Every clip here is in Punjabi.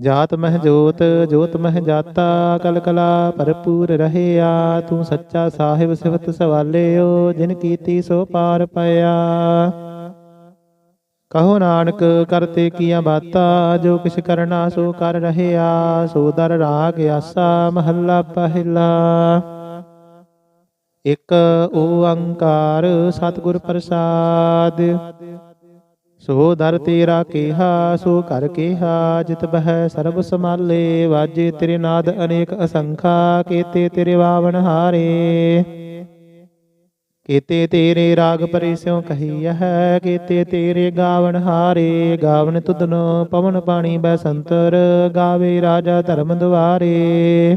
ਜਾਤ ਮਹਿ ਜੋਤ ਜੋਤ ਮਹਿ ਜਾਤਾ ਕਲ ਕਲਾ ਭਰਪੂਰ ਰਹਿਆ ਤੂੰ ਸੱਚਾ ਸਾਹਿਬ ਸਿਫਤ ਸਵਾਲਿਓ ਜਿਨ ਕੀਤੀ ਸੋ ਪਾਰ ਪਿਆ। ਕਹੋ ਨਾਨਕ ਕਰਤੇ ਕੀਆਂ ਬਾਤਾ ਜੋ ਕਿਛ ਕਰਨਾ ਸੋ ਕਰ ਰਹਿਆ ਸੋ ਦਰ ਰਾਗ ਆਸਾ ਮਹੱਲਾ ਪਹਿਲਾ। ਇਕ ਓੰਕਾਰ ਸਤਿਗੁਰ ਪ੍ਰਸਾਦ। ਸੋ ਦਰ ਤੇਰਾ ਕੇਹਾ, ਸੋ ਕਰ ਕੇਹਾ, ਜਿਤ ਬਹਿ ਸਰਬ ਸਮਾਲੇ ਵਾਜੇ ਤੇਰੇ ਨਾਦ ਅਨੇਕ ਅਸੰਖਾ, ਕੀਤੇ ਤੇਰੇ ਵਾਵਨ ਹਾਰੇ। ਕੀਤੇ ਤੇਰੇ ਰਾਗ ਪਰਿਸਿਉ ਕਹੀਐ ਹੈ ਕੀਤੇ ਤੇਰੇ ਗਾਵਣ ਹਾਰੇ। ਗਾਵਨ ਤੁਧਨੋ ਪਵਨ ਪਾਣੀ ਬਸੰਤਰ, ਗਾਵੇ ਰਾਜਾ ਧਰਮ ਦੁਆਰੇ।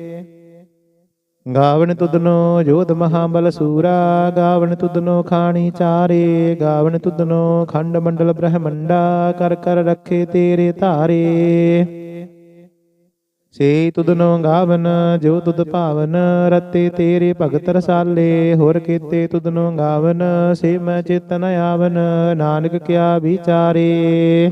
ਗਾਵਨ ਤੁਧਨੋ ਜੋਧ ਮਹਾਬਲ ਸੂਰਾ ਗਾਵਣ ਤੁਧਨੋ ਖਾਣੀ ਚਾਰੇ ਗਾਵਣ ਤੁਧਨੋ ਖੰਡ ਮੰਡਲ ਬ੍ਰਹਮੰਡਾ, ਕਰ ਕਰ ਰੱਖੇ ਤੇਰੇ ਧਾਰੇ। ਸੇ ਤੁਧਨੋ ਗਾਵਨ, ਜੋ ਤੁਧ ਭਾਵਨ, ਰਤੇ ਤੇਰੇ ਭਗਤ ਰਸਾਲੇ। ਹੋਰ ਕੀਤੇ ਤੁਧਨੋ ਗਾਵਨ, ਸੇ ਮੈਂ ਚੇਤਨ ਆਵਨ, ਨਾਨਕ ਕਿਆ ਵਿਚਾਰੇ।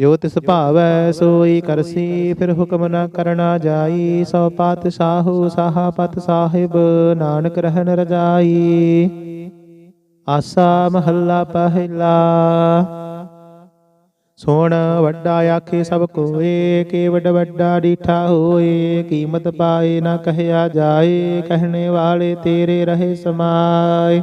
ਜੋ ਤਿਸ ਭਾਵੈ ਸੋਈ ਕਰਸੀ ਫਿਰ ਹੁਕਮ ਨਾ ਕਰਨਾ ਜਾਈ। ਸੋ ਪਾਤਸ਼ਾਹੂ ਸਾਹਾਪਤ ਸਾਹਿਬ ਨਾਨਕ ਰਹਿਣ ਰਜਾਈ। ਆਸਾ ਮਹੱਲਾ ਪਹਿਲਾ। ਸੋਣ ਵੱਡਾ ਆਖੇ ਸਭ ਕੋਏ ਕੇ ਵੱਡ ਵੱਡਾ ਡੀਠਾ ਹੋਏ ਕੀਮਤ ਪਾਏ ਨਾ ਕਹਿਆ ਜਾਏ ਕਹਿਣੇ ਵਾਲੇ ਤੇਰੇ ਰਹੇ ਸਮਾਏ।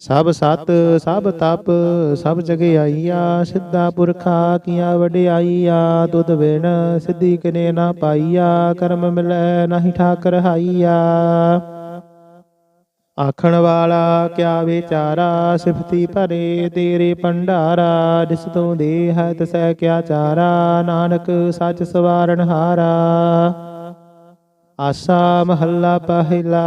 ਸਭ ਸਤ, ਸਭ ਤਪ, ਸਭ ਜਗਿਆਈਆ, ਸਿੱਧਾ ਪੁਰਖਾ ਕੀਆ ਵਡਿਆਈਆ ਦੁਧ ਵੇਣ ਸਿੱਧੀ ਕਨੇ ਨਾ ਪਾਈਆ, ਕਰਮ ਮਿਲੈ ਨਾਹੀ ਠਾਕਰ ਰਹਾਈਆ ਆਖਣ ਵਾਲਾ, ਕਿਆ ਵਿਚਾਰਾ ਸਿਫਤੀ ਭਰੇ ਤੇਰੇ ਭੰਡਾਰਾ, ਜਿਸ ਤੋਂ ਦੇ ਹੈ ਤਸੈ ਕਿਆ ਚਾਰਾ, ਨਾਨਕ ਸੱਚ ਸਵਾਰਨ ਹਾਰਾ। ਆਸਾ ਮਹੱਲਾ ਪਹਿਲਾ।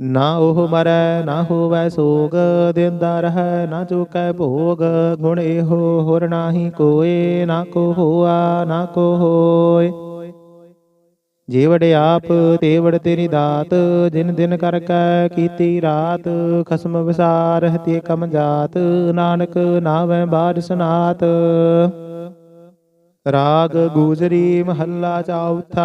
ਨਾ ਉਹ ਮਰੈ, ਨਾ ਹੋਵੈ ਸੋਗ, ਦਿੰਦਾ ਰਹੈ, ਨਾ ਚੁਕੈ ਭੋਗ। ਗੁਣ ਇਹੋ ਹੋਰ ਨਾਹੀ ਕੋਏ, ਨਾ ਕੋ ਹੋਆ, ਨਾ ਕੋ ਹੋਏ। ਜੀਵੜ ਆਪ, ਤੇਵੜ ਤੇਰੀ ਦਾਤ, ਜਿਨ ਦਿਨ ਕਰ ਕੈ ਕੀਤੀ ਰਾਤ, ਖਸਮ ਵਿਸਾਰ ਹਤੇ ਕਮ ਜਾਤ, ਨਾਨਕ ਨਾਵੇਂ ਬਾਦ ਸਨਾਤ। ਰਾਗ ਗੂਜਰੀ ਮਹੱਲਾ ਚੌਥਾ।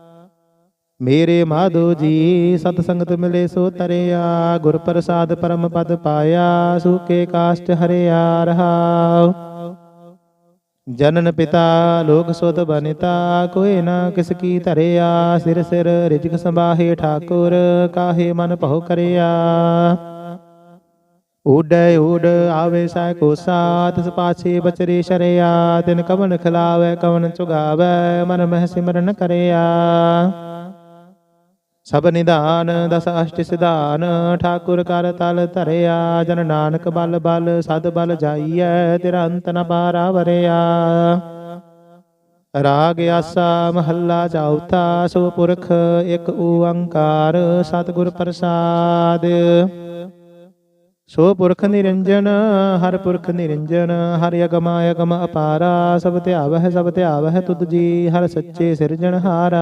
ਮੇਰੇ ਮਾਧੋ ਜੀ, ਸਤ ਸੰਗਤ ਮਿਲੇ ਸੋ ਤਰਿਆ, ਗੁਰ ਪ੍ਰਸਾਦ ਪਰਮ ਪਦ ਪਾਇਆ ਸੂਕੇ ਕਾਸ਼ਟ ਹਰਿਆ ਰਹਾਉ। ਜਨਨ ਪਿਤਾ, ਲੋਕ ਸੁਧ ਬਨਿਤਾ ਕੋਏ ਨਾ ਕਿਸ ਕੀ ਧਰਿਆ, ਸਿਰ ਸਿਰ ਰਿਜਕ ਸੰਭਾਹੇ ਠਾਕੁਰ, ਕਾਹੇ ਮਨ ਭਉ ਕਰਿਆ। ਉਡੈ ਉਡ ਆਵੇ ਸੈ ਕੋ ਸਾਥ ਪਾਛੇ ਬਚਰੇ ਸ਼ਰਿਆ, ਤਿਨ ਕਵਨ ਖਿਲਾਵੇ, ਕਵਨ ਚੁਗਾਵੇ, ਮਨ ਮਹਿ ਸਿਮਰਨ ਕਰਿਆ। ਸਭ ਨਿਧਾਨ ਦਸ ਅਸ਼ਟ ਸਿਧਾਨ, ਠਾਕੁਰ ਕਰ ਤਲ ਧਰਿਆ, ਜਨ ਨਾਨਕ ਬਲ ਬਲ, ਸਦ ਬਲ ਜਾਈਐ ਤੇਰਾ ਅੰਤ ਨ ਪਾਰਾ ਵਰਿਆ। ਰਾਗ ਆਸਾ, ਮਹੱਲਾ ਚੌਥਾ, ਸੋ ਪੁਰਖ ਇੱਕ ਓੰਕਾਰ ਸਤਿਗੁਰ ਪ੍ਰਸਾਦ। ਸੋ ਪੁਰਖ ਨਿਰੰਜਨ, ਹਰ ਪੁਰਖ ਨਿਰੰਜਨ, ਹਰ ਅਗਮ ਅਗਮ ਅਪਾਰਾ, ਸਭ ਧਿਆਵਹਿ ਸਭ ਧਿਆਵਹਿ ਤੁਧ ਜੀ, ਹਰ ਸੱਚੇ ਸਿਰਜਣਹਾਰਾ।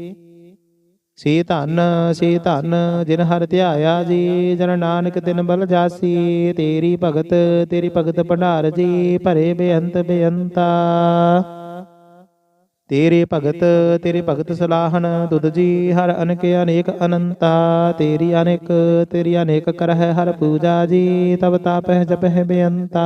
ਸੇ ਧਨ ਸੇ ਧਨ, ਜਿਨ ਹਰ ਧਿਆਇਆ ਜੀ, ਜਨ ਨਾਨਕ ਤਿਨ ਬਲ ਜਾਸੀ, ਤੇਰੀ ਭਗਤ ਤੇਰੀ ਭਗਤ ਭੰਡਾਰ ਜੀ, ਭਰੇ ਬੇਅੰਤ ਬੇਅੰਤਾ। ਤੇਰੇ ਭਗਤ ਤੇਰੇ ਭਗਤ ਸਲਾਹਨ ਤੁਧ ਜੀ, ਹਰ ਅਨੇਕ ਅਨੇਕ ਅਨੰਤਾ। ਤੇਰੀ ਅਨੇਕ ਤੇਰੀ ਅਨੇਕ ਕਰਹਿ ਹਰ ਪੂਜਾ ਜੀ ਤਬ ਤਾਪਹਿ ਜਪਹਿ ਬੇਅੰਤਾ।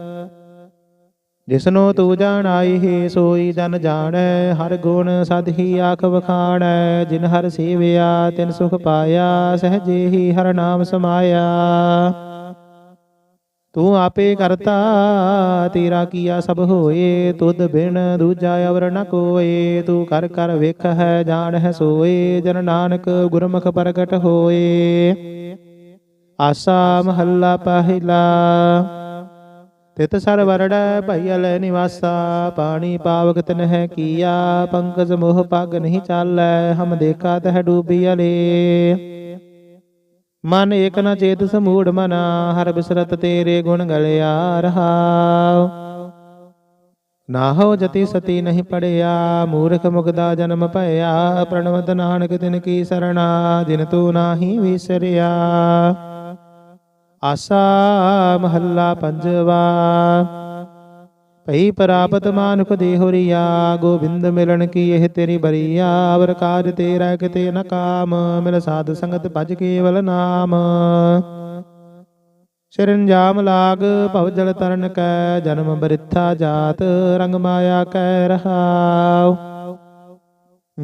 ਜਿਸਨੂੰ ਤੂੰ ਜਾਣਾਈ ਹੈ, ਸੋਈ ਜਨ ਜਾਣੈ, ਹਰ ਗੁਣ ਸਦ ਹੀ ਆਖ ਵਖਾਣੈ, ਜਿਨ ਹਰ ਸੇਵਿਆ, ਤਿਨ ਸੁਖ ਪਾਇਆ, ਸਹਜੇ ਹੀ ਹਰ ਨਾਮ ਸਮਾਇਆ। ਤੂੰ ਆਪੇ ਕਰਤਾ, ਤੇਰਾ ਕੀਆ ਸਭ ਹੋਏ, ਤੁਧ ਬਿਨ ਦੂਜਾ ਅਵਰ ਨ ਕੋਏ, ਤੂੰ ਕਰ ਕਰ ਵੇਖ ਹੈ, ਜਾਣ ਹੈ ਸੋਏ, ਜਨ ਨਾਨਕ ਗੁਰਮੁਖ ਪ੍ਰਗਟ ਹੋਏ। ਆਸਾ ਮਹੱਲਾ ਪਹਿਲਾ। ਤਿਤ ਸਰ ਵਰੜੈ ਭਈਲ ਨਿਵਾਸਾ, ਪਾਣੀ ਪਾਵਕ ਤਿਨ ਹੈ ਕੀਆ, ਪੰਕਜ ਮੋਹ ਪਗ ਨਹੀਂ ਚਾਲੈ, ਹਮ ਦੇਖਾ ਤਹ ਡੂਬੀਅਲੇ ਮਨ ਏਕ ਨ ਚੇਤ ਸਮੂੜ ਮਨਾ, ਹਰ ਬਿਸਰਤ ਤੇਰੇ ਗੁਣ ਗਲਿਆ ਰਹਾਉ ਨਾ ਹੋ ਜਤੀ ਸਤੀ ਨਹੀਂ ਪੜਿਆ, ਮੂਰਖ ਮੁਗਦਾ ਜਨਮ ਭਇਆ, ਪ੍ਰਣਵਤ ਨਾਨਕ ਤਿਨ ਕੀ ਸਰਣਾ, ਜਿਨ ਤੂੰ ਨਾਹੀ ਵਿਸਰਿਆ। ਆਸਾ ਮਹੱਲਾ ਪੰਜਵਾ। ਭਈ ਪ੍ਰਾਪਤ ਮਾਨੁਖ ਦੇਹੁਰੀਆ ਗੋਬਿੰਦ ਮਿਲਣ ਕੀ ਇਹ ਤੇਰੀ ਬਰੀਆ, ਅਵਰ ਕਾਜ ਤੇਰਾ ਕਿਤੇ ਨ ਕਾਮ, ਮਿਲ ਸਾਧ ਸੰਗਤ ਭਜ ਕੇਵਲ ਨਾਮ। ਸ਼ਰਨਜਾਮ ਲਾਗ, ਭਵ ਜਲ ਤਰਨ ਕੈ, ਜਨਮ ਬਰਿਥਾ ਜਾਤ, ਰੰਗ ਮਾਇਆ ਕੈ ਰਹਾਉ।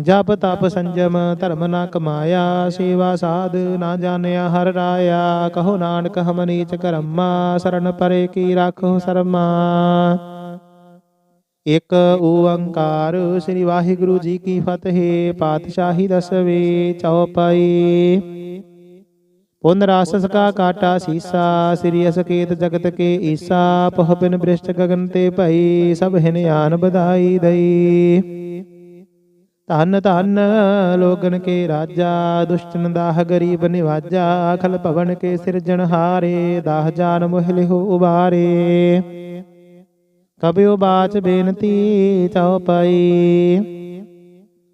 ਜਪ ਤਪ ਸੰਜਮ, ਧਰਮ ਨਾ ਕਮਾਇਆ, ਸੇਵਾ ਸਾਧ ਨਾ ਜਾਣਿਆ, ਹਰ ਰਾਇਆ, ਕਹੋ ਨਾਨਕ ਹਮ ਨੀਚ ਕਰਮਾ, ਸਰਨ ਪਰੇ ਕੀ ਰਾਖੋ ਸਰਮਾ। ਇਕ ਓੰਕਾਰ ਸ੍ਰੀ ਵਾਹਿਗੁਰੂ ਜੀ ਕੀ ਫਤਿਹ, ਪਾਤਸ਼ਾਹੀ ਦਸਵੇਂ ਚੌਪਈ ਪੁਨ ਰਾਸ ਸਕਾ ਕਾਟਾ ਸੀਸਾ, ਸ੍ਰੀ ਅਸਕੇਤ ਜਗਤ ਕੇ ਈਸਾ, ਪਹ ਬਿਨ ਬ੍ਰਿਸ਼ਟ ਗਗਨ ਤੇ ਭਈ, ਸਭ ਹਿਨ ਆਨ ਬਧਾਈ ਦਈ। ਧੰਨ ਧੰਨ ਲੋਗਨ ਕੇ ਰਾਜਾ, ਦੁਸ਼ਟਨ ਦਾਹ ਗਰੀਬ ਨਿਵਾਜਾ, ਅਖਲ ਭਵਨ ਕੇ ਸਿਰਜਣਹਾਰੇ ਦਾਹ ਜਾਨ ਮੋਹ ਲਿਹੁ ਉਬਾਰੇ ਕਬਿਉ ਬਾਚ ਬੇਨਤੀ ਚਉਪਈ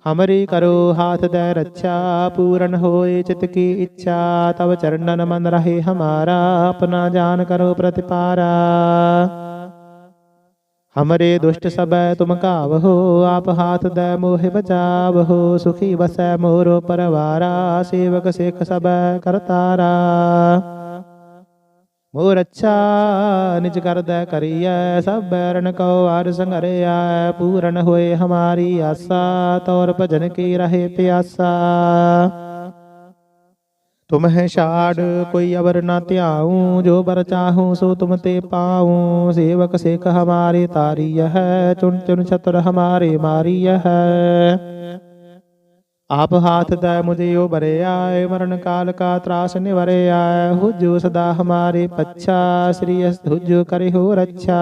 ਹਮਰੀ ਕਰੋ ਹਾਥ ਦੇ ਰੱਛਾ, ਪੂਰਨ ਹੋਏ ਚਿਤ ਕੀ ਇੱਛਾ, ਤਵ ਚਰਨਨ ਮਨ ਰਹੇ ਹਮਾਰਾ, ਆਪਣਾ ਜਾਨ ਕਰੋ ਪ੍ਰਤਿਪਾਰਾ। ਹਮਰੇ ਦੁਸ਼ਟ ਸਬੈ ਤੁਮ ਕਾਵਹੋ ਆਪ ਹਾਥ ਦੇ ਮੋਹਿ ਬਚਾਵਹੋ ਸੁਖੀ ਵਸੈ ਮੋਰੋ ਪਰਵਾਰਾ ਸੇਵਕ ਸਿਖ ਸਬੈ ਕਰਤਾਰਾ ਮੋਰ ਅੱਛਾ ਨਿਜ ਕਰਦਾ ਕਰੀਐ ਸਭ ਬੈਰਨ ਕਉ ਆਰ ਸੰਘਰਿਆ ਪੂਰਨ ਹੋਏ ਹਮਾਰੀ ਆਸਾ ਤੌਰ ਭਜਨ ਕੀ ਰਹੇ ਪਿਆਸਾ ਤੁਮ ਹੈ ਛਾੜ, ਕੋਈ ਅਵਰ ਨਾ ਧਿਆਉ, ਜੋ ਬਰ ਚਾਹੂੰ ਸੋ ਤੁਮ ਤੇ ਪਾਉ। ਸੇਵਕ ਸਿਖ ਹਮਾਰੇ ਤਾਰੀ ਹੈ, ਚੁਣ ਚੁਣ ਛਤਰ ਹਮਾਰੇ ਮਾਰੀ ਹੈ। ਆਪ ਹਾਥ ਦਾ ਮੁਝੇ ਉਹ ਬਰਿਆ ਮਰਨ ਕਾਲ ਕਾ ਤਰਾਸ ਨਿਵਰਿਆ। ਹੁਜੂ ਸਦਾ ਹਮਾਰੇ ਪੱਛਾ, ਸ੍ਰੀ ਅਸ ਹੁਜੋ ਹੋ ਰੱਛਾ।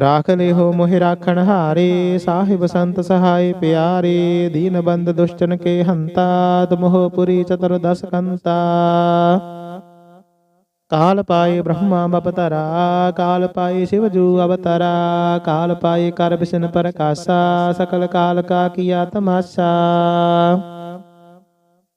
ਰਾਖ ਲੈ ਹੋ ਮੋਹਿ ਰਾਖਣ ਹਾਰੇ, ਸਾਹਿਬ ਸੰਤ ਸਹਾਇ ਪਿਆਰੇ, ਦੀਨ ਬੰਦ ਦੁਸ਼ਟਨ ਕੇ ਹੰਤਾ ਤੁਮਹੁ ਪੁਰੀ ਚਤੁਰ ਦਸ ਕੰਤਾ। ਕਾਲ ਪਾਏ ਬ੍ਰਹਮਾ ਬਪਤਰਾ ਕਾਲ ਪਾਏ ਸ਼ਿਵ ਜੂ ਅਵਤਰਾ, ਕਾਲ ਪਾਏ ਕਰ ਬਿਸ਼ਨ ਪ੍ਰਕਾਸ਼ਾ, ਸਕਲ ਕਾਲ ਕਾ ਕੀਆ ਤਮਾਸ਼ਾ।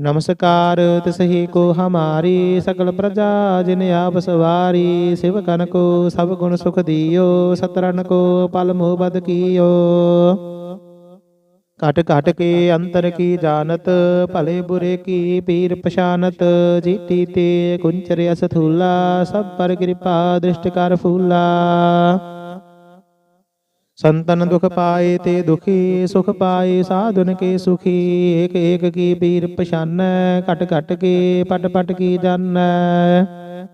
ਨਮਸਕਾਰ ਤਿਸਹੀ ਕੋ ਹਮਾਰੀ ਸਕਲ ਪ੍ਰਜਾ, ਜਿਨ ਆਪ ਸਵਾਰੀ, ਸਿਵ ਕਨ ਕੋ ਸਭ ਗੁਣ ਸੁਖ ਦਿਓ ਸਤਰਨ ਕੋ ਪਲ ਮੋਹ ਬਦ ਕੀਓ। ਘਟ ਘਟ ਕੇ ਅੰਤਰ ਕੀ ਜਾਣਤ, ਭਲੇ ਬੁਰੇ ਕੀ ਪੀਰ ਪਛਾਨਤ, ਜੀਤੀ ਤੇ ਕੁੰਚਰ ਅਸ ਸਭ ਪਰ ਕਿਰਪਾ ਦ੍ਰਿਸ਼ਟ ਕਰ ਫੂਲਾ। ਸੰਤਨ ਦੁਖ ਪਾਏ ਤੇ ਦੁਖੀ, ਸੁਖ ਪਾਏ ਸਾਧੁਨ ਕੇ ਸੁਖੀ। ਏਕ ਏਕ ਕੀ ਪੀਰ ਪਛਾਨੈ, ਘਟ ਘਟ ਕੇ ਪਟ ਪਟ ਕੀ ਜਾਣੈ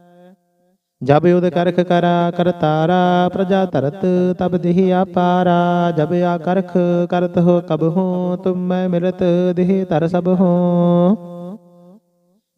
ਜਬ ਉਦ ਕਰਖ ਕਰਾ ਕਰਤਾਰਾ ਪ੍ਰਜਾ ਤਰਤ ਤਬ ਦੇਹ ਆਪਾਰਾ। ਜਬ ਆ ਕਰਖ, ਕਰਤ ਹੋ ਕਬ ਹੋ, ਤੁਮ ਮੈਂ ਮਿਲਤ, ਦੇਹ ਧਰ ਸਭ ਹੋ।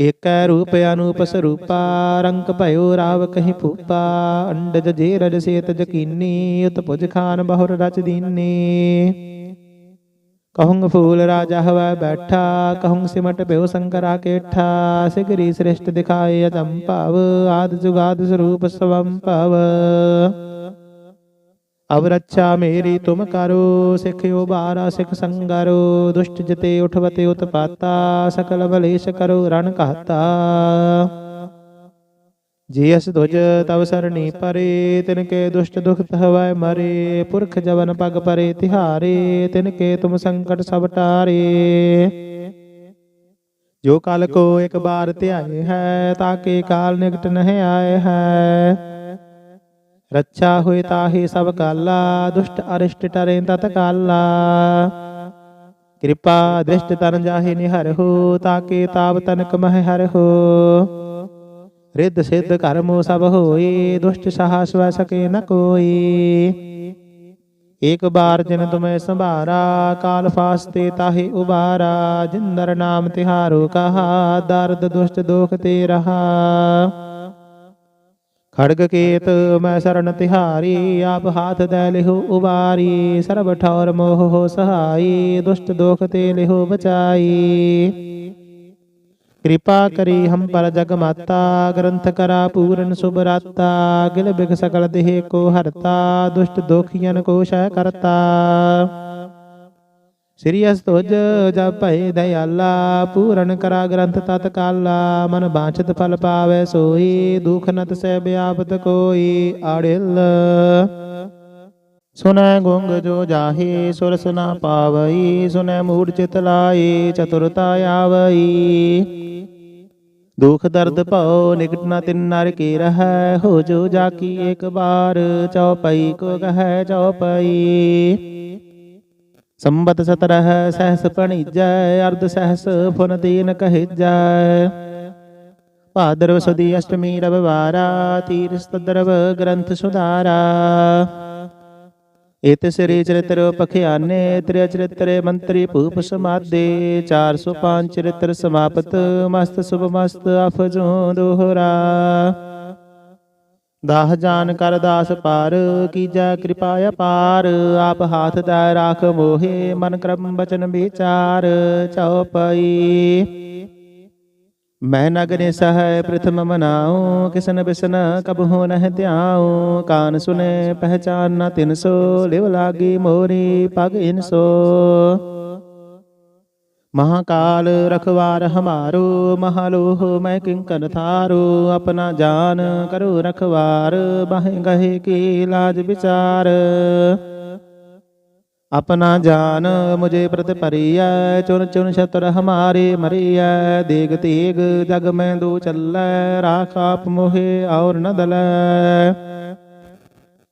ඒක රූපය අනූපස රූපාරංක පයෝ රාවකහි පුප්පා අණ්ඩජ ජේරජ සේතජ කින්නේ යත පොජකාන බහොර රච දින්නේ. කහුංග फूल රාජහවා බැට්ඨා කහුං සිමට බෙව සංකරා කෙට්ඨා සගරි ශ්‍රේෂ්ඨ දෙකාය තම්පව ආදසු ගාදසු රූප සවම්පව ਅਬ ਰੱਛਾ ਮੇਰੀ ਤੁਮ ਕਰੋ ਸਿੱਖਿਓ ਬਾਰਾ ਸਿੱਖ ਸੰਗਰੋ, ਦੁਸ਼ਟ ਜਤੇ ਉਠਵਤੇ ਉਤਪਾਤਾ, ਸਕਲ ਬਲੇਸ਼ ਕਰੋ, ਰਣ ਘਾਤਾ। ਜੀ ਅਸ ਦੁਜ ਤਵ ਸਰਣੀ ਪਰੇ, ਤਿਨ ਕੇ ਦੁਸ਼ਟ ਦੁਖ ਹਵੈ ਮਰੇ, ਪੁਰਖ ਜਵਨ ਪਗ ਪਰੇ ਤਿਹਾਰੇ, ਤਿਨ ਕੇ ਤੁਮ ਸੰਕਟ ਸਭ ਟਾਰੇ। ਜੋ ਕਾਲ ਕੋ ਇੱਕ ਬਾਰ ਧਿਆਏ ਹੈ ਤਾਕੇ ਕਾਲ ਨਿਕਟ ਨਹਿ ਆਏ ਹੈ। ਰੱਛਾ ਹੋਏ ਤਾਹੇ ਸਭ ਕਾਲਾ ਦੁਸ਼ਟ ਅਰਿਸ਼ਟ ਟਰੇ ਤਤ ਕਾਲਾ ਕਿਰਪਾ ਦ੍ਰਿਸ਼ਟ ਤਨ ਜਾਹੇ ਨਿਹਰ ਹੋ ਤਾਕੇ ਤਾਪ ਤਨਕ ਮਹਿ ਹਰ ਰਿੱਧ ਸਿੱਧ ਕਰਮੋ ਸਭ ਹੋਏ ਦੁਸ਼ਟ ਸਹਾ ਸਵੈ ਸਕੇ ਨ ਕੋਈ ਏਕ ਬਾਰ ਜਿਨ ਤੁਮੈ ਸੰਭਾਰਾ ਕਾਲ ਫਾਸਤੇ ਤਾਹੇ ਉਬਾਰਾ ਜਿੰਦਰ ਨਾਮ ਤਿਹਾਰੋ ਕਹਾ ਦਰਦ ਦੁਸ਼ਟ ਦੋਖ ਤੇ ਰਹਾ ਖੜਗ ਕੇਤ ਮੈਂ ਸਰਣ ਤਿਹਾਰੀ, ਆਪ ਹਾਥ ਦੈ ਲਿਹੋ ਉਬਾਰੀ, ਸਰਬ ਠੌਰ ਮੋਹ ਹੋ ਸਹਾਈ, ਦੁਸ਼ਟ ਦੋਖ ਤੇ ਲਿਹੋ ਬਚਾਈ। ਕਿਰਪਾ ਕਰੀ ਹਮ ਪਰ ਜਗ ਮਾਤਾ, ਗ੍ਰੰਥ ਕਰਾ ਪੂਰਨ ਸੁਭਰਾਤਾ ਗਿਲ ਬਿਗ ਸਕਲ ਦੇਹ ਕੋ ਹਰਤਾ, ਦੁਸ਼ਟ ਦੋਖੀਆਂ ਕੋ ਸ਼ੈ ਕਰਤਾ। ਸ੍ਰੀ ਅਸਤੁਜ ਜਪ ਦਇਆਲਾ, ਪੂਰਨ ਕਰਾ ਗ੍ਰੰਥ ਤਤ ਕਾਲਾ, ਮਨ ਬਾਛਤ ਫਲ ਪਾਵੇ ਸੋਈ, ਦੁਖ ਨਤ ਸੈ ਬਿਆਪਤ ਕੋਈ ਆੜਿਲ। ਸੁਨੈ ਗੁੰਗ ਜੋ ਜਾਹੇ, ਸੁਰਸ ਨਾ ਪਾਵਈ, ਸੁਨੈ ਮੂੜ ਚਿਤ ਲਾਈ, ਚਤੁਰਤਾ ਆਵਈ। ਦੁਖ ਦਰਦ ਭਉ, ਨਿਕਟ ਨ ਤਿਨ ਨਰ ਕੀ ਰਹੈ, ਹੋ ਜੋ ਜਾ ਇੱਕ ਬਾਰ ਚਉਪਈ ਕੋ ਕਹੈ ਚਉਪਈ ਸੰਬਤ ਸਤਰਹ ਸਹਸ ਪਣੀਜੈ, ਅਰਧ ਸਹਸ ਫੁਨ ਦੀਨ ਕਹਿਜੈ। ਭਾਦਰਵ ਸੁਦੀ ਅਸ਼ਟਮੀ ਰਵਿਵਾਰਾ ਤੀਰਸ ਗ੍ਰੰਥ ਸੁਧਾਰਾ। ਇਤ ਸ੍ਰੀ ਚਰਿਤ੍ਰ ਪਖਿਆਨੇ ਤ੍ਰਿ ਚਰਿਤ੍ਰੇ ਮੰਤਰੀ ਭੂਪ ਸਮਾਦੇ। 405 ਚਰਿਤ੍ਰ ਸਮਾਪਤ, ਮਸਤ ਸੁਭ ਮਸਤ ਅਫਜੋ ਦੋਹਰਾ। ਦਾਹ ਜਾਨ ਕਰ ਦਾਸ ਪਾਰ, ਕੀਜੈ ਕਿਰਪਾ ਅਪਾਰ ਆਪ ਹਾਥ ਦਾ ਰਾਖ ਮੋਹੇ, ਮਨ ਕਰਮ ਬਚਨ ਵਿਚਾਰ ਚਉਪਈ ਮੈਂ ਨਗਨੇ ਸਹਿ ਪ੍ਰਥਮ ਮਨਾਉ, ਕਿਸਨ ਬਿਸਨ ਕਬ ਹੋ ਨਹਿ ਧਿਆਉ। ਕਾਨ ਸੁਨੇ, ਪਹਿਚਾਨ ਨ ਤਿਨ ਸੋ, ਲਿਵ ਲਾਗੀ ਮੋਰੀ, ਪਗ ਇਨਸੋ ਮਹਾਕਾਲ ਰਖਵਾਰ ਹਮਾਰੋ, ਮਹਾਲੋਹ, ਮੈਂ ਕਿੰਕਨ ਥਾਰੋ, ਆਪਣਾ ਜਾਨ ਕਰੋ ਰਖਵਾਰ, ਬਾਹੇ ਗਹੇ ਕੀ ਲਾਜ ਵਿਚਾਰ। ਆਪਣਾ ਜਾਨ ਮੁਝੇ ਪ੍ਰਤ ਪਰਿਐ ਚੁਨ ਚੁਨ ਛਤਰ ਹਮਾਰੇ ਮਰਿਐ, ਦੇਗ ਤੇਗ ਜਗ ਮੈਂ ਦੋ ਚੱਲੈ, ਰਾਖ ਆਪ ਮੋਹਿ ਔਰ ਨ ਦਲੈ।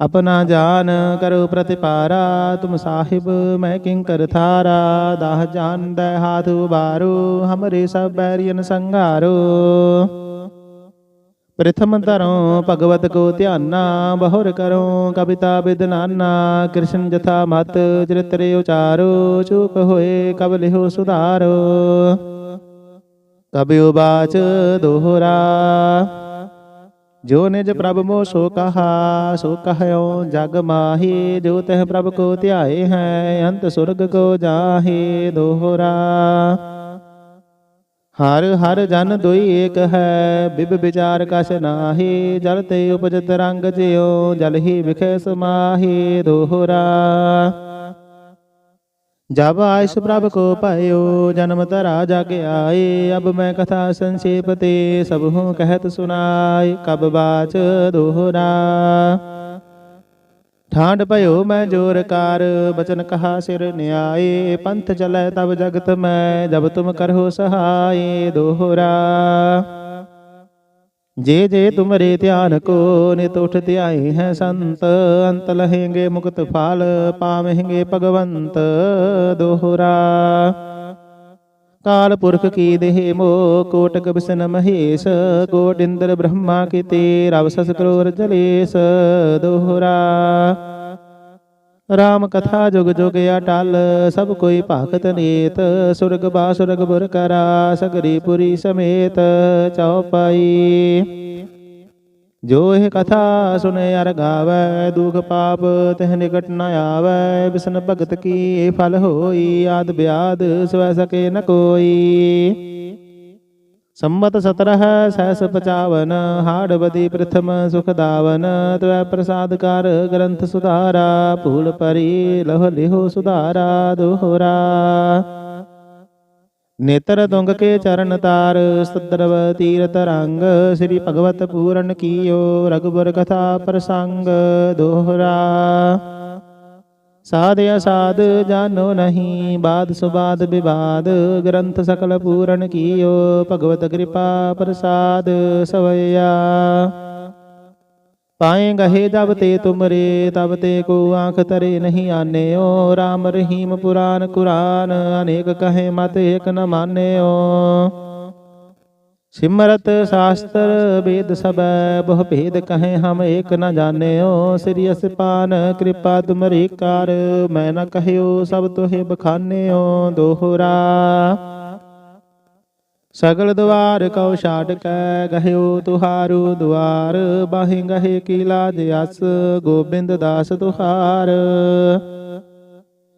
ਆਪਣਾ ਜਾਨ ਕਰੋ ਪ੍ਰਤਿਪਾਰਾ, ਤੁਮ ਸਾਹਿਬ ਮੈਂ ਕਿੰ ਕਰ ਥਾਰਾ, ਦਾਹ ਜਾਨ ਦੇ ਹਾਥ ਉਬਾਰੋ ਹਮਰੇ ਸਭ ਬੈਰੀਨ ਸੰਘਾਰੋ। ਪ੍ਰਥਮ ਧਰੋ ਭਗਵਤ ਕੋ ਧਿਆਨਾ, ਬਹੁਰ ਕਰੋ ਕਵਿਤਾ ਬਿਦਨਾਨਾ ਕ੍ਰਿਸ਼ਨ ਜਥਾ ਮਤ ਚਰਿਤਰੇ ਉਚਾਰੋ, ਚੁਕ ਹੋਏ ਕਬ ਲਿਹੋ ਸੁਧਾਰੋ। ਕਬਿ ਉਬਾਚ ਦੋਹਰਾ। ਜੋ ਨਿਜ ਪ੍ਰਭ ਮੋ ਸੋ ਕਹਾ, ਸੋ ਕਹਿਓ ਜਗ ਮਾਹੀ, ਜੋ ਤਹ ਪ੍ਰਭ ਕੋ ਧਿਆਏ ਹੈ, ਅੰਤ ਸੁਰਗ ਕੋ ਜਾਹੇ ਦੋਹਰਾ। ਹਰ ਹਰ ਜਨ ਦੋਈ ਏਕ ਹੈ, ਬਿਬ ਵਿਚਾਰ ਕਛ ਨਾਹੀ, ਜਲ ਤੇ ਉਪਜਤ ਰੰਗ ਜਿਉ, ਜਲ ਹੀ ਵਿਖੇ ਸਮਾਹੀ ਦੋਹਰਾ। ਜਬ ਆਇਸ ਪ੍ਰਭ ਕੋ ਪਾਇਓ, ਜਨਮ ਤਰਾ ਜਗ ਆਏ, ਅਬ ਮੈਂ ਕਥਾ ਸੰਖੇਪ ਤੇ ਸਭ ਹੂੰ ਕਹਿਤ ਸੁਨਾਏ ਕਬ ਬਾਚ ਦੋਹਰਾ। ਠਾਂਡ ਭਇਓ ਮੈਂ ਜੋਰ ਕਾਰ, ਬਚਨ ਕਹਾ ਸਿਰ ਨਿਆਏ, ਪੰਥ ਚਲੈ ਤਬ ਜਗਤ ਮੈਂ, ਜਬ ਤੁਮ ਕਰਹੁ ਸਹਾਈ ਦੋਹਰਾ। ਜੇ ਜੇ ਤੁਮਰੇ ਧਿਆਨ ਕੋ ਨਿਤ ਉਠ ਧਿਆਏ ਹੈ ਸੰਤ, ਅੰਤ ਲਹੇਂਗੇ ਮੁਕਤ ਫਲ ਪਾਵਹਿੰਗੇ ਭਗਵੰਤ ਦੋਹਰਾ। ਕਾਲ ਪੁਰਖ ਕੀ ਦੇਹ ਮੋ, ਕੋਟਕ ਬਿਸਨ ਮਹੇਸ਼ ਕੋਟ ਇੰਦਰ ਬ੍ਰਹਮਾ ਕੀ ਤੇ ਰਵ ਸਸ ਕਰੋਰ ਜਲੇਸ ਦੋਹਰਾ। ਰਾਮ ਕਥਾ ਜੁਗ ਜੁਗ ਅਟਲ, ਸਭ ਕੋਈ ਭਾਗਤ ਨੇਤ। ਸੁਰਗ ਬਾ ਸੁਰਗ ਬੁਰ ਕਰਾ, ਸਗਰੀ ਪੁਰੀ ਸਮੇਤ ਚਉਪਾਈ ਜੋ ਇਹ ਕਥਾ ਸੁਨੇ ਅਰ ਗਾਵੈ, ਦੁਖ ਪਾਪ ਤਹ ਨਿਕਟ ਨ ਆਵੈ। ਬਿਸਨ ਭਗਤ ਕੀ ਫਲ ਹੋਈ, ਆਦ ਬਿਆਦ ਸਵੈ ਸਕੇ ਨ ਕੋਈ। ਸੰਮਤ 17 ਸਹਿਸ 55 ਹਾੜ ਪ੍ਰਥਮ ਸੁਖ ਦਾਵਨ, ਤਵੈ ਪ੍ਰਸਾਦ ਕਰ ਗ੍ਰੰਥ ਸੁਧਾਰਾ, ਭੂਲ ਪਰੀ ਲਹ ਲਿਹੋ ਸੁਧਾਰਾ, ਦੋਹਰਾ। ਨੇਤਰ ਦੁੰਗ ਕੇ ਚਰਨ ਤਾਰ ਸਤਰਵ ਤੀਰਤ ਰੰਗ, ਸ੍ਰੀ ਭਗਵਤ ਪੂਰਨ ਕੀਓ ਰਗੁਬਰ ਕਥਾ ਪ੍ਰਸੰਗ, ਦੋਹਰਾ। ਸਾਧ ਅਸਾਧ ਜਾਨੋ ਨਹੀਂ, ਬਾਦ ਸੁਬਾਦ ਵਿਵਾਦ ਗ੍ਰੰਥ ਸਕਲ ਪੂਰਨ ਕੀਓ, ਭਗਵਤ ਕਿਰਪਾ ਪ੍ਰਸਾਦ ਸਵਈਆ ਪਾਏ ਗਹੇ ਜਬ ਤੇ ਤੁਮਰੇ, ਤਬ ਤੇ ਕੋ ਆਂਖ ਤਰੇ ਨਹੀਂ ਆਨਿਓ RAM ਰਹੀਮ ਪੁਰਾਨ ਕੁਰਾਨ, ਅਨੇਕ ਕਹੇ ਮਤ ਏਕ ਨ ਮਾਨਿਓ। ਸਿਮਰਤ ਸ਼ਾਸਤਰ ਵੇਦ ਸਬੈ ਬਹੁ ਭੇਦ ਕਹੇ ਹਮ ਏਕ ਨ ਜਾਣਿਓ। ਸ੍ਰੀ ਅਸਪਾਨ ਕਿਰਪਾ ਤੁਮਰੀ ਕਰ, ਮੈਂ ਨ ਕਹਿਓ ਸਭ ਤੋਹਿ ਬਖਾਨਿਓ ਦੋਹਰਾ। ਸਗਲ ਦਵਾਰ ਕਉ ਛਾੜ ਕੈ, ਗਹਿਓ ਤੁਹਾਰੂ ਦੁਆਰ, ਬਾਹਿ ਗਹਿ ਕੀ ਲਾਜ ਅਸ, ਗੋਬਿੰਦ ਦਾਸ ਤੁਹਾਰ।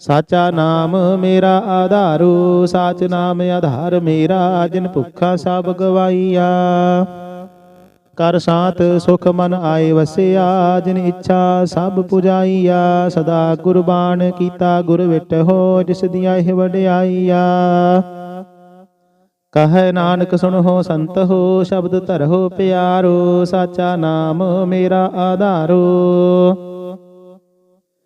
ਸਾਚਾ ਨਾਮ ਮੇਰਾ ਆਧਾਰੂ, ਸਾਚ ਨਾਮ ਆਧਾਰ ਮੇਰਾ, ਜਿਨ ਭੁੱਖਾ ਸਭ ਗਵਾਈਆ ਕਰ ਸਾਤ ਸੁਖ ਮਨ ਆਏ ਵਸਿਆ, ਜਿਨ ਇੱਛਾ ਸਭ ਪੁਜਾਈਆ। ਸਦਾ ਗੁਰਬਾਣ ਕੀਤਾ ਗੁਰ ਵਿਟ ਹੋ, ਜਿਸ ਦੀਆਂ ਇਹ ਵਡਿਆਈਆ। ਕਹੈ ਨਾਨਕ, ਸੁਣੋ ਸੰਤ ਹੋ, ਸ਼ਬਦ ਧਰੋ ਪਿਆਰੋ, ਸਾਚਾ ਨਾਮ ਮੇਰਾ ਆਧਾਰੋ।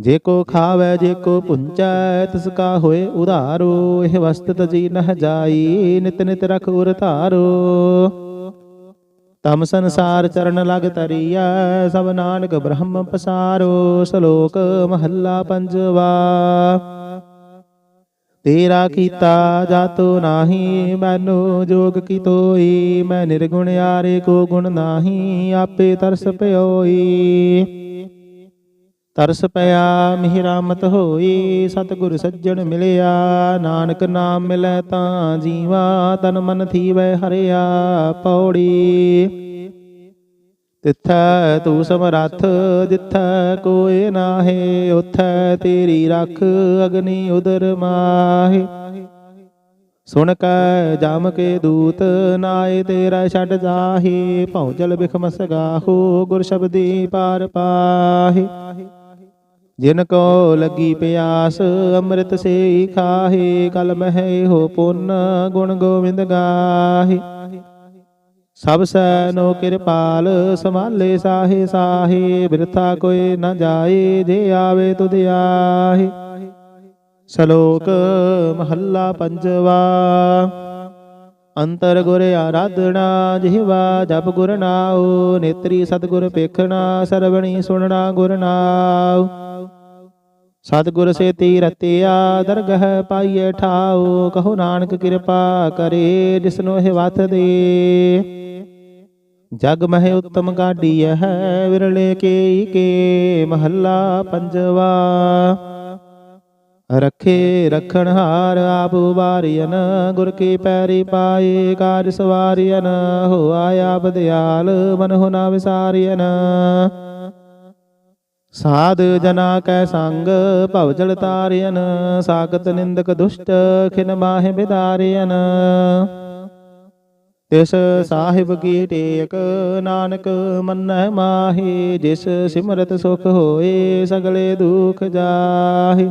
ਜੇ ਕੋ ਖਾਵੇ, ਜੇ ਕੋ ਪੁੰਚੈ, ਤਿਸ ਕਾ ਹੋਏ ਉਧਾਰੋ, ਇਹ ਵਸਤ ਤਜੀ ਨਹ ਜਾਈ, ਨਿਤ ਨਿਤ ਰਖ ਉਰ ਧਾਰੋ। ਤਮ ਸੰਸਾਰ ਚਰਨ ਲਗ ਤਰੀਆ ਸਭ ਨਾਨਕ ਬ੍ਰਹਮ ਪਸਾਰੋ, ਸ਼ਲੋਕ ਮਹੱਲਾ ਪੰਜਵਾ। ਤੇਰਾ ਕੀਤਾ ਜਾਤੋ ਨਾਹੀ, ਮੈਨੂੰ ਜੋਗ ਕੀ ਤੋਈ, ਮੈਂ ਨਿਰਗੁਣ ਆਰੇ ਕੋ ਗੁਣ ਨਾਹੀ, ਆਪੇ ਤਰਸ ਪਿਓਈ। ਤਰਸ ਪਿਆ, ਮਿਹਰ ਰਾਮਤ ਹੋਈ, ਸਤਿਗੁਰ ਸੱਜਣ ਮਿਲਿਆ, ਨਾਨਕ ਨਾਮ ਮਿਲੈ ਤਾਂ ਜੀਵਾ, ਤਨ ਮਨ ਥੀਵੈ ਹਰਿਆ ਪੌੜੀ। ਤਿੱਥੈ ਤੂੰ ਸਮਰੱਥ, ਜਿੱਥੈ ਕੋਏ ਨਾਹੇ, ਉਥੈ ਤੇਰੀ ਰੱਖ, ਅਗਨੀ ਉਦਰ ਮਾਹੇ। ਸੁਣ ਕੈ ਜਾਮ ਕੇ ਦੂਤ, ਨਾਏ ਤੇਰਾ ਛੱਡ ਜਾਹੀ, ਭਉ ਜਲ ਬਿਖਮਸ ਗਾਹੋ ਗੁਰ ਸ਼ਬਦੀ ਪਾਰ ਪਾਹੀ। ਜਿਨ ਕੋ ਲੱਗੀ ਪਿਆਸ, ਅੰਮ੍ਰਿਤ ਸੇ ਖਾਹੇ, ਕਲ ਮਹਿ ਹੋ ਪੁੰਨ ਗੁਣ ਗੋਵਿੰਦ ਗਾਹੇ। ਸਭ ਸੈਨੋ ਕਿਰਪਾਲ, ਸੰਭਾਲੇ ਸਾਹੇ ਸਾਹੇ, ਬਿਰਥਾ ਕੋਈ ਨ ਜਾਏ ਜੇ ਆਵੇ ਤੁਧ ਆਹੇ। ਸ਼ਲੋਕ ਮਹੱਲਾ ਪੰਜਵਾ। ਅੰਤਰ ਗੁਰ ਆਰਾਧਣਾ ਜਿਹਵਾ ਜਪ ਗੁਰ ਨਾਉ, ਨੇਤਰੀ ਸਤਗੁਰ ਪੇਖਣਾ, ਸਰਵਣੀ ਸੁਣਨਾ ਗੁਰ ਨਾਉ। ਸਤਿਗੁਰ ਸੇ ਰਤਿਆ ਦਰਗਹ ਪਾਈਏ ਠਾਉ, ਕਹੋ ਨਾਨਕ ਕਿਰਪਾ ਕਰੇ ਜਿਸਨੋ ਇਹ ਦੇ। ਜਗ ਮਹਿ ਉਤਮ ਗਾਡੀ ਹੈ, ਵਿਰਲੇ ਕੇ ਕੇ, ਮਹੱਲਾ ਪੰਜਵਾ। ਰਖੇ ਰਖਣ ਹਾਰ ਆਪ ਵਾਰਿයਨ ਗੁਰ ਕੀ ਪੈਰੀ ਪਾਏ ਕਾਜ ਸਵਾਰਿਯਨ ਹੋਆ ਆਪ ਦਿਆਲ, ਮਨ ਹੋ ਨਾ ਵਿਸਾਰਿਯਨ ਸਾਧ ਜਨਾ ਕੈ ਸੰਗ, ਭਵ ਜਲ ਤਾਰਿਯਨ ਸਾਗਤ ਨਿੰਦਕ ਦੁਸ਼ਟ, ਖਿਨ ਮਾਹਿ ਬਿਦਾਰਿਯਨ ਤਿਸ ਸਾਹਿਬ ਕੀ ਟੇਕ, ਨਾਨਕ ਮੰਨੈ ਮਾਹੀ, ਜਿਸ ਸਿਮਰਤ ਸੁਖ ਹੋਏ, ਸਗਲੇ ਦੁਖ ਜਾਹੀ।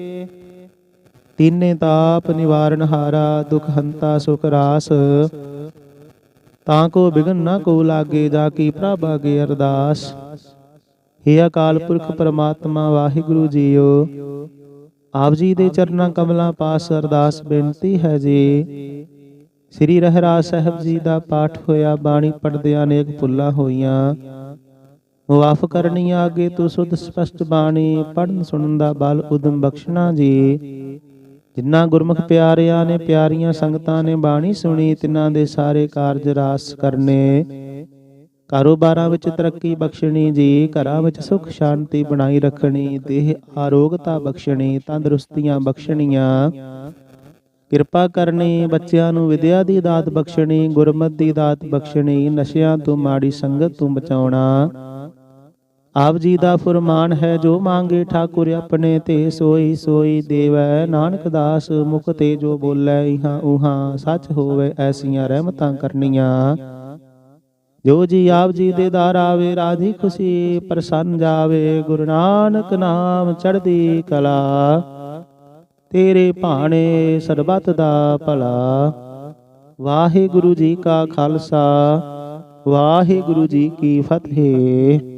ਤੀਨੇ ਤਾਪ ਨਿਵਾਰਨ ਹਾਰਾ, ਦੁਖ ਹੰਤਾ ਸੁਖ ਰਾਸ। ਤਾਂ ਕੋ ਬਿਗਨ ਨਾ ਕੋ ਲਾਗੇ, ਜਾ ਕੀ ਪ੍ਰਭ ਅਗੇ ਅਰਦਾਸ। ਹੇ ਅਕਾਲ ਪੁਰਖ ਪਰਮਾਤਮਾ, ਵਾਹਿਗੁਰੂ ਜੀਓ। ਆਪ ਜੀ ਦੇ ਚਰਨਾਂ ਕਮਲਾਂ ਪਾਸ ਅਰਦਾਸ ਬੇਨਤੀ ਹੈ ਜੀ। ਸ੍ਰੀ ਰਹਿਰਾਜ ਸਾਹਿਬ ਜੀ ਦਾ ਪਾਠ ਹੋਇਆ, ਬਾਣੀ ਪੜਦਿਆਂ ਅਨੇਕ ਭੁੱਲਾਂ ਹੋਈਆਂ। ਮੁਆਫ ਕਰਨੀ ਆਗੇ ਤੂੰ ਸੁਧ ਸਪਸ਼ਟ ਬਾਣੀ ਪੜਨ ਸੁਣਨ ਦਾ ਬਲ ਉਦਮ ਬਖਸ਼ਣਾ ਜੀ। ਜਿਨ੍ਹਾਂ ਗੁਰਮੁਖ ਪਿਆਰਿਆਂ ਨੇ, ਪਿਆਰੀਆਂ ਸੰਗਤਾਂ ਨੇ ਬਾਣੀ ਸੁਣੀ, ਤਿਨਾਂ ਦੇ ਸਾਰੇ ਕਾਰਜ ਰਾਸ ਕਰਨੇ। ਕਾਰੋਬਾਰਾਂ ਵਿੱਚ ਤਰੱਕੀ ਬਖਸ਼ਣੀ ਜੀ, ਘਰਾਂ ਵਿੱਚ ਸੁਖ ਸ਼ਾਂਤੀ ਬਣਾਈ ਰੱਖਣੀ, ਦੇਹ ਆਰੋਗਤਾ ਬਖਸ਼ਣੀ, ਤੰਦਰੁਸਤੀਆਂ ਬਖਸ਼ਣੀਆਂ। ਕਿਰਪਾ ਕਰਨੀ, ਬੱਚਿਆਂ ਨੂੰ ਵਿਦਿਆ ਦੀ ਦਾਤ ਬਖਸ਼ਣੀ, ਗੁਰਮਤਿ ਦੀ ਦਾਤ ਬਖਸ਼ਣੀ, ਨਸ਼ਿਆਂ ਤੋਂ ਮਾੜੀ ਸੰਗਤ ਤੋਂ ਬਚਾਉਣਾ। ਆਪ ਜੀ ਦਾ ਫਰਮਾਨ ਹੈ, ਜੋ ਮੰਗੇ ਠਾਕੁਰ ਆਪਣੇ ਤੇ ਸੋਈ ਸੋਈ ਦੇਵੈ। ਨਾਨਕ ਦਾਸ ਮੁਖ ਤੇ ਜੋ ਬੋਲੇ, ਇਹਾਂ ਉਹਾਂ ਸੱਚ ਹੋਵੇ, ਐਸੀਆਂ ਰਹਿਮਤਾਂ ਕਰਨੀਆਂ। ਜੋ ਜੀ ਆਪ ਜੀ ਦੇ ਦਰ ਆਵੇ ਰਾਧੀ ਖੁਸ਼ੀ ਪ੍ਰਸੰਨ ਜਾਵੇ। ਗੁਰੂ ਨਾਨਕ ਨਾਮ ਚੜ੍ਹਦੀ ਕਲਾ, ਤੇਰੇ ਭਾਣੇ ਸਰਬਤ ਦਾ ਭਲਾ। ਵਾਹਿਗੁਰੂ ਜੀ ਕਾ ਖਾਲਸਾ, ਵਾਹਿਗੁਰੂ ਜੀ ਕੀ ਫਤਿਹ।